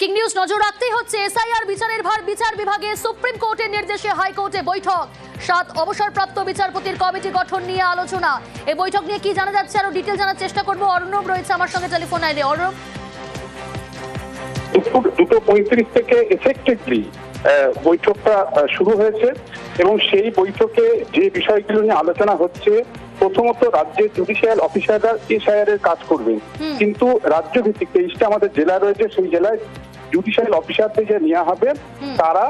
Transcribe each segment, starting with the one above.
Breaking news নজর রাখতেই হচ্ছে এসআইআর বিচারের ভার। বিচার বিভাগে সুপ্রিম কোর্টের নির্দেশে হাইকোর্টে বৈঠক। সাত অবসরপ্রাপ্ত বিচারপতির কমিটি গঠন নিয়ে আলোচনা। এই বৈঠক নিয়ে কি জানা যাচ্ছে আরও ডিটেল জানার চেষ্টা করব। অর্ণব রয়েছে আমার সঙ্গে টেলিফোন লাইনে। অর্ণব দুপুর দুটো পঁয়ত্রিশ থেকে এফেক্টিভলি বৈঠকটা শুরু হয়েছে এবং সেই বৈঠকে যে বিষয়গুলো নিয়ে আলোচনা হচ্ছে প্রথমত রাজ্যের জুডিশিয়াল অফিসাররা এসআইআর এর কাজ করবেন। হুম। কিন্তু রাজ্য ভিত্তিক তেইশটা আমাদের জেলা রয়েছে সেই জেলায় জুডিশিয়াল অফিসারদের যে নেওয়া হবে তারা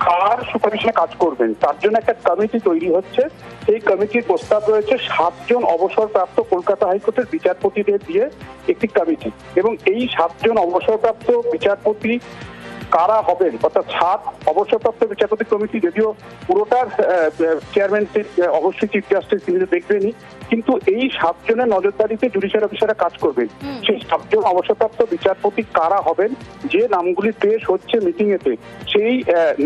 কার সুপারিশে কাজ করবেন? তার জন্য একটা কমিটি তৈরি হচ্ছে। সেই কমিটির প্রস্তাব রয়েছে সাতজন অবসরপ্রাপ্ত কলকাতা হাইকোর্টের বিচারপতিদের দিয়ে একটি কমিটি এবং এই সাতজন অবসরপ্রাপ্ত বিচারপতি কারা হবেন? অর্থাৎ সাত অবসরপ্রাপ্ত বিচারপতি কমিটি যদিও পুরোটার চেয়ারম্যান অবশ্যই চিফ জাস্টিস তিনি দেখবেনই কিন্তু এই সাতজনের নজরদারিতে জুডিশিয়াল অফিসাররা কাজ করবেন। সেই সাতজন অবসরপ্রাপ্ত বিচারপতি কারা হবেন? যে নামগুলি পেশ হচ্ছে মিটিং এতে সেই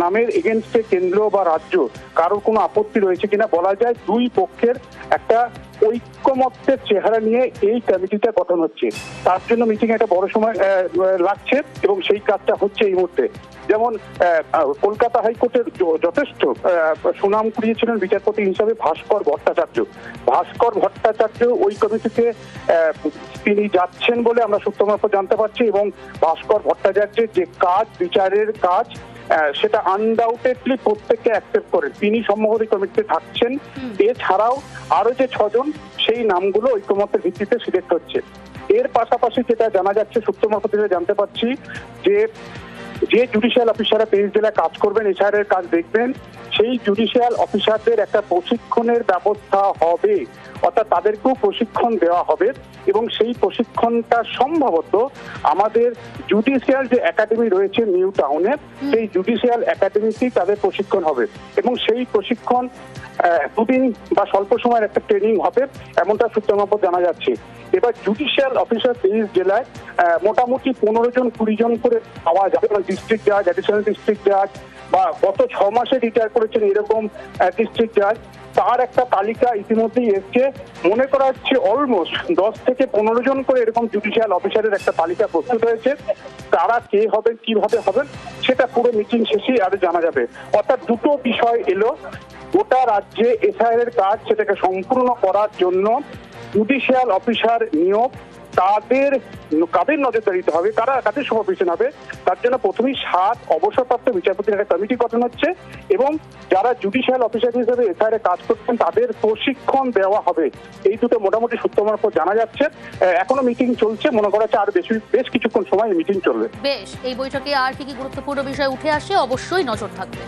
নামের এগেনস্টে কেন্দ্র বা রাজ্য কারোর কোনো আপত্তি রয়েছে কিনা বলা যায় দুই পক্ষের একটা ঐক্যমত্যের চেহারা নিয়ে এই কমিটিটা গঠন হচ্ছে। তার জন্য মিটিং একটা বড় সময় লাগছে এবং সেই কাজটা হচ্ছে এই মুহূর্তে। যেমন কলকাতা হাইকোর্টের যথেষ্ট সুনাম কুড়িয়েছিলেন বিচারপতি হিসাবে ভাস্কর ভট্টাচার্য। ভাস্কর ভট্টাচার্য ওই কমিটিতে তিনি যাচ্ছেন বলে আমরা সূত্র জানতে পারছি এবং ভাস্কর ভট্টাচার্যের যে কাজ, বিচারের কাজ সেটা আনডাউটেডলি প্রত্যেককে অ্যাকসেপ্ট করেন তিনি সম্ভবত কমিটিতে থাকছেন। এছাড়াও আরও যে ছজন সেই নামগুলো ঐক্যমতের ভিত্তিতে সিলেক্ট হচ্ছে। এর পাশাপাশি যেটা জানা যাচ্ছে সূত্র মারফত জানতে পারছি যে যে জুডিশিয়াল অফিসাররা তেইশ জেলায় কাজ করবেন এছাড়া কাজ দেখবেন। সেই জুডিশিয়াল অফিসারদের একটা প্রশিক্ষণের ব্যবস্থা হবে অর্থাৎ তাদেরকেও প্রশিক্ষণ দেওয়া হবে এবং সেই প্রশিক্ষণটা সম্ভবত আমাদের জুডিশিয়াল যে একাডেমি রয়েছে নিউ টাউনে সেই জুডিশিয়াল একাডেমিতেই তাদের প্রশিক্ষণ হবে এবং সেই প্রশিক্ষণ দুদিন বা স্বল্প সময়ের একটা ট্রেনিং হবে, এমনটা সূত্র মারফত জানা যাচ্ছে। এবার জুডিশিয়াল অফিসার তেইশ জেলায় মোটামুটি পনেরো জন, কুড়ি জন করে পাওয়া যাবে ডিস্ট্রিক্ট জাজ অ্যাডিশনাল ডিস্ট্রিক্ট জাজ বা গত ছ মাসে রিটায়ার করেছেন এরকম ডিস্ট্রিক্ট জাজ তার একটা তালিকা ইতিমধ্যেই এসছে। মনে করা হচ্ছে অলমোস্ট দশ থেকে পনেরো জন করে এরকম জুডিশিয়াল অফিসারের একটা তালিকা প্রস্তুত হয়েছে। তারা কে হবেন, কীভাবে হবেন, সেটা পুরো মিটিং শেষেই আরও জানা যাবে। অর্থাৎ দুটো বিষয় এলো। গোটা রাজ্যে এসআইআর এর কাজ সেটাকে সম্পূর্ণ করার জন্য জুডিশিয়াল অফিসার নিয়োগ তাদের কাদের নজরদারিতে হবে? কারা কাদের সুপারভিশন হবে তার জন্য প্রথমেই সাত অবসরপ্রাপ্ত বিচারপতির একটা কমিটি গঠন হচ্ছে এবং যারা জুডিশিয়াল অফিসার হিসেবে এসআইআর এ কাজ করছেন, তাদের প্রশিক্ষণ দেওয়া হবে। এই দুটো মোটামুটি সূত্র মারফত জানা যাচ্ছে। এখনও মিটিং চলছে। মনে করা হচ্ছে আর বেশি, বেশ কিছুক্ষণ সময় মিটিং চলবে। বেশ, এই বৈঠকে আর কি কি গুরুত্বপূর্ণ বিষয় উঠে আসে অবশ্যই নজর থাকবে।